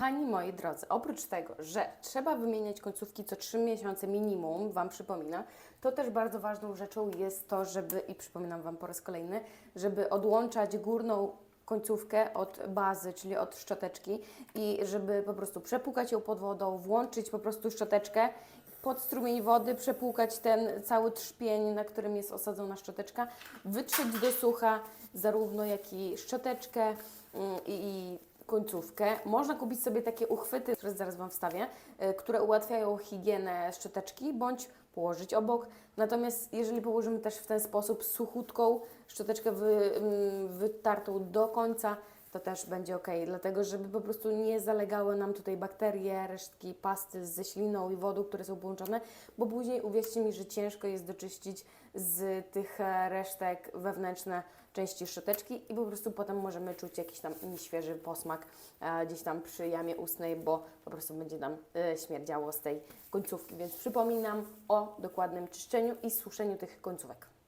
Pani moi drodzy, oprócz tego, że trzeba wymieniać końcówki co 3 miesiące minimum, Wam przypominam, to też bardzo ważną rzeczą jest to, żeby, i przypominam Wam po raz kolejny, żeby odłączać górną końcówkę od bazy, czyli od szczoteczki i żeby po prostu przepłukać ją pod wodą, włączyć po prostu szczoteczkę pod strumień wody, przepłukać ten cały trzpień, na którym jest osadzona szczoteczka, wytrzeć do sucha zarówno jak i szczoteczkę mm, i, i końcówkę. Można kupić sobie takie uchwyty, które zaraz Wam wstawię, y, które ułatwiają higienę szczoteczki, bądź położyć obok. Natomiast jeżeli położymy też w ten sposób suchutką szczoteczkę wy, mm, wytartą do końca, to też będzie ok, dlatego żeby po prostu nie zalegały nam tutaj bakterie, resztki pasty ze śliną i wodą, które są połączone, bo później uwierzcie mi, że ciężko jest doczyścić z tych e, resztek wewnętrzne części szczoteczki i po prostu potem możemy czuć jakiś tam nieświeży posmak e, gdzieś tam przy jamie ustnej, bo po prostu będzie nam e, śmierdziało z tej końcówki. Więc przypominam o dokładnym czyszczeniu i suszeniu tych końcówek.